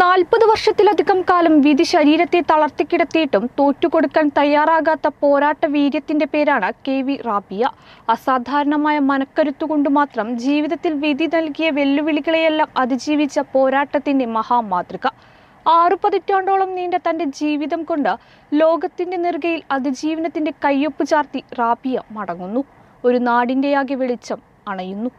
നാൽപ്പത് വർഷത്തിലധികം കാലം വിധി ശരീരത്തെ തളർത്തിക്കിടത്തിയിട്ടും തോറ്റുകൊടുക്കാൻ തയ്യാറാകാത്ത പോരാട്ട വീര്യത്തിന്റെ പേരാണ് കെ വി റാബിയ. അസാധാരണമായ മനക്കരുത്തുകൊണ്ട് മാത്രം ജീവിതത്തിൽ വിധി നൽകിയ വെല്ലുവിളികളെയെല്ലാം അതിജീവിച്ച പോരാട്ടത്തിന്റെ മഹാമാതൃക. ആറു പതിറ്റാണ്ടോളം നീണ്ട തന്റെ ജീവിതം കൊണ്ട് ലോകത്തിന്റെ നെറുകയിൽ അതിജീവനത്തിന്റെ കയ്യൊപ്പ് ചാർത്തി റാബിയ മടങ്ങുന്നു. ഒരു നാടിന്റെയാകെ വെളിച്ചം അണയുന്നു.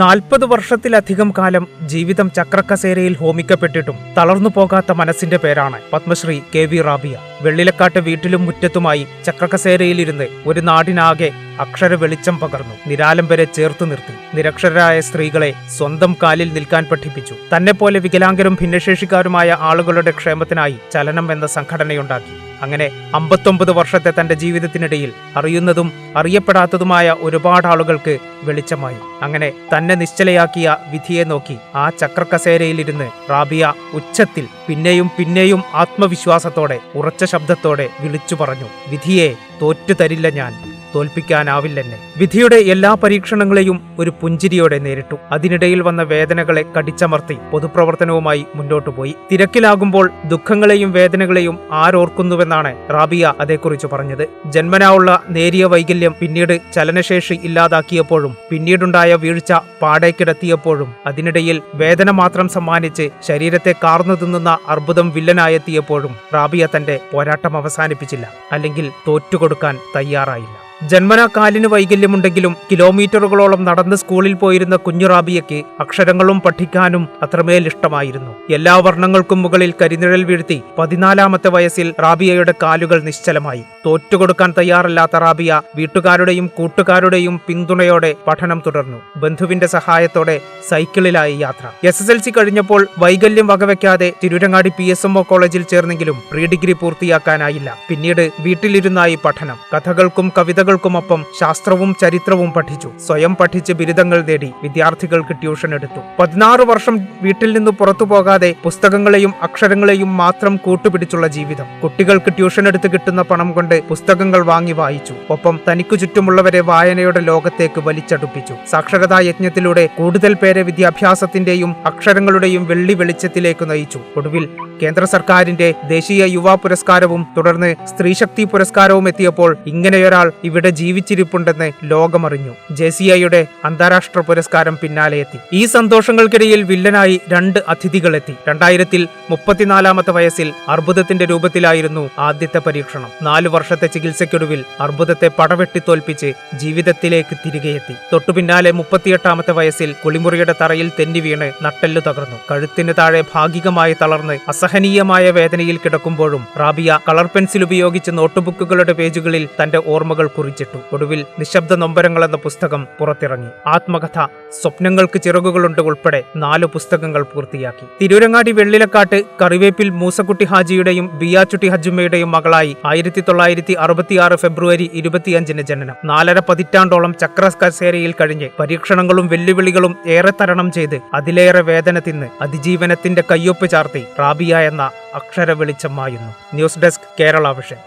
നാൽപ്പത് വർഷത്തിലധികം കാലം ജീവിതം ചക്രക്കസേരയിൽ ഹോമിക്കപ്പെട്ടിട്ടും തളർന്നു പോകാത്ത മനസ്സിന്റെ പേരാണ് പത്മശ്രീ കെ വി റാബിയ. വെള്ളിലക്കാട്ട് വീട്ടിലും മുറ്റത്തുമായി ചക്രക്കസേരയിലിരുന്ന് ഒരു നാടിനാകെ അക്ഷര വെളിച്ചം പകർന്നു. നിരാലംബരെ ചേർത്തു നിർത്തി. നിരക്ഷരരായ സ്ത്രീകളെ സ്വന്തം കാലിൽ നിൽക്കാൻ പഠിപ്പിച്ചു. തന്നെപ്പോലെ വികലാംഗരും ഭിന്നശേഷിക്കാരുമായ ആളുകളുടെ ക്ഷേമത്തിനായി ചലനം എന്ന സംഘടനയുണ്ടാക്കി. അങ്ങനെ അമ്പത്തൊമ്പത് വർഷത്തെ തന്റെ ജീവിതത്തിനിടയിൽ അറിയുന്നതും അറിയപ്പെടാത്തതുമായ ഒരുപാട് ആളുകൾക്ക് വെളിച്ചമായി. അങ്ങനെ തന്നെ നിശ്ചലയാക്കിയ വിധിയെ നോക്കി ആ ചക്രക്കസേരയിലിരുന്ന് റാബിയ ഉച്ചത്തിൽ പിന്നെയും പിന്നെയും ആത്മവിശ്വാസത്തോടെ ഉറച്ച ശബ്ദത്തോടെ വിളിച്ചു പറഞ്ഞു വിധിയെ തോറ്റു തരില്ല ഞാൻ. തോൽപ്പിക്കാനാവില്ലെന്നെ. വിധിയുടെ എല്ലാ പരീക്ഷണങ്ങളെയും ഒരു പുഞ്ചിരിയോടെ നേരിട്ടു. അതിനിടയിൽ വന്ന വേദനകളെ കടിച്ചമർത്തി പൊതുപ്രവർത്തനവുമായി മുന്നോട്ടു പോയി. തിരക്കിലാകുമ്പോൾ ദുഃഖങ്ങളെയും വേദനകളെയും ആരോർക്കുന്നുവെന്നാണ് റാബിയ അതേക്കുറിച്ച് പറഞ്ഞത്. ജന്മനാവുള്ള നേരിയ വൈകല്യം പിന്നീട് ചലനശേഷി ഇല്ലാതാക്കിയപ്പോഴും പിന്നീടുണ്ടായ വീഴ്ച പാടേക്കിടത്തിയപ്പോഴും അതിനിടയിൽ വേദന മാത്രം സമ്മാനിച്ച് ശരീരത്തെ കാർന്നു തിന്നുന്ന അർബുദം വില്ലനായെത്തിയപ്പോഴും റാബിയ തന്റെ പോരാട്ടം അവസാനിപ്പിച്ചില്ല. അല്ലെങ്കിൽ തോറ്റുകൊടുക്കാൻ തയ്യാറായില്ല. ജന്മനാ കാലിന് വൈകല്യമുണ്ടെങ്കിലും കിലോമീറ്ററുകളോളം നടന്ന് സ്കൂളിൽ പോയിരുന്ന കുഞ്ഞുറാബിയയ്ക്ക് അക്ഷരങ്ങളും പഠിക്കാനും അത്രമേൽ ഇഷ്ടമായിരുന്നു. എല്ലാ വർണങ്ങൾക്കും മുകളിൽ കരിനിഴൽ വീഴ്ത്തി പതിനാലാമത്തെ വയസ്സിൽ റാബിയയുടെ കാലുകൾ നിശ്ചലമായി. തോറ്റുകൊടുക്കാൻ തയ്യാറല്ലാത്ത റാബിയ വീട്ടുകാരുടെയും കൂട്ടുകാരുടെയും പിന്തുണയോടെ പഠനം തുടർന്നു. ബന്ധുവിന്റെ സഹായത്തോടെ സൈക്കിളിലായി യാത്ര. എസ് എസ് എൽ സി കഴിഞ്ഞപ്പോൾ വൈകല്യം വകവെക്കാതെ Tirurangadi P S M O കോളേജിൽ ചേർന്നെങ്കിലും പ്രീ ഡിഗ്രി പൂർത്തിയാക്കാനായില്ല. പിന്നീട് വീട്ടിലിരുന്നായി പഠനം. കഥകൾക്കും കവിതകൾക്കുമൊപ്പം ശാസ്ത്രവും ചരിത്രവും പഠിച്ചു. സ്വയം പഠിച്ച് ബിരുദങ്ങൾ നേടി വിദ്യാർത്ഥികൾക്ക് ട്യൂഷൻ എടുത്തു. പതിനാറ് വർഷം വീട്ടിൽ നിന്ന് പുറത്തു പോകാതെ പുസ്തകങ്ങളെയും അക്ഷരങ്ങളെയും മാത്രം കൂട്ടുപിടിച്ചുള്ള ജീവിതം. കുട്ടികൾക്ക് ട്യൂഷൻ എടുത്ത് കിട്ടുന്ന പണം കൊണ്ട് പുസ്തകങ്ങൾ വാങ്ങി വായിച്ചു. ഒപ്പം തനിക്കു ചുറ്റുമുള്ളവരെ വായനയുടെ ലോകത്തേക്ക് വലിച്ചടുപ്പിച്ചു. സാക്ഷരതാ യജ്ഞത്തിലൂടെ കൂടുതൽ പേരെ വിദ്യാഭ്യാസത്തിന്റെയും അക്ഷരങ്ങളുടെയും വെള്ളി വെളിച്ചത്തിലേക്ക് നയിച്ചു. ഒടുവിൽ കേന്ദ്ര സർക്കാരിന്റെ ദേശീയ യുവ പുരസ്കാരവും തുടർന്ന് സ്ത്രീശക്തി പുരസ്കാരവും എത്തിയപ്പോൾ ഇങ്ങനെയൊരാൾ ഇവിടെ ജീവിച്ചിരിപ്പുണ്ടെന്ന് ലോകമറിഞ്ഞു. ജെ സി ഐയുടെ അന്താരാഷ്ട്ര പുരസ്കാരം പിന്നാലെ എത്തി. ഈ സന്തോഷങ്ങൾക്കിടയിൽ വില്ലനായി രണ്ട് അതിഥികളെത്തി. രണ്ടായിരത്തിൽ മുപ്പത്തിനാലാമത്തെ വയസ്സിൽ അർബുദത്തിന്റെ രൂപത്തിലായിരുന്നു ആദ്യത്തെ പരീക്ഷണം. നാലു വർഷത്തെ ചികിത്സയ്ക്കൊടുവിൽ അർബുദത്തെ പടവെട്ടി തോൽപ്പിച്ച് ജീവിതത്തിലേക്ക് തിരികെയെത്തി. തൊട്ടു പിന്നാലെ മുപ്പത്തിയെട്ടാമത്തെ വയസ്സിൽ കുളിമുറിയുടെ തറയിൽ തെന്നി വീണ് നട്ടെല്ലു തകർന്നു. കഴുത്തിന് താഴെ ഭാഗികമായി തളർന്ന് അസഹനീയമായ വേദനയിൽ കിടക്കുമ്പോഴും റാബിയ കളർ പെൻസിൽ ഉപയോഗിച്ച് നോട്ടുബുക്കുകളുടെ പേജുകളിൽ തന്റെ ഓർമ്മകൾ കുറിച്ചിട്ടു. ഒടുവിൽ നിശബ്ദ നൊമ്പരങ്ങൾ എന്ന പുസ്തകം പുറത്തിറങ്ങി. ആത്മകഥ സ്വപ്നങ്ങൾക്ക് ചിറകുകളുണ്ട് ഉൾപ്പെടെ നാല് പുസ്തകങ്ങൾ പൂർത്തിയാക്കി. തിരൂരങ്ങാടി വെള്ളിലക്കാട്ട് കറിവേപ്പിൽ മൂസക്കുട്ടി ഹാജിയുടെയും ബിയാച്ചുട്ടി ഹജുമ്മയുടെയും മകളായി ആയിരത്തി തൊള്ളായിരത്തി അറുപത്തിയാറ് ഫെബ്രുവരി ഇരുപത്തിയഞ്ചിന് ജനനം. നാലര പതിറ്റാണ്ടോളം ചക്ര കസേരയിൽ കഴിഞ്ഞ് പരീക്ഷണങ്ങളും വെല്ലുവിളികളും ഏറെ തരണം ചെയ്ത് അതിലേറെ വേദന തിന്ന് അതിജീവനത്തിന്റെ കയ്യൊപ്പ് ചാർത്തി റാബിയ എന്ന അക്ഷര വെളിച്ചമായിരുന്നു ന്യൂസ് ഡെസ്ക് കേരള വിഷൻ.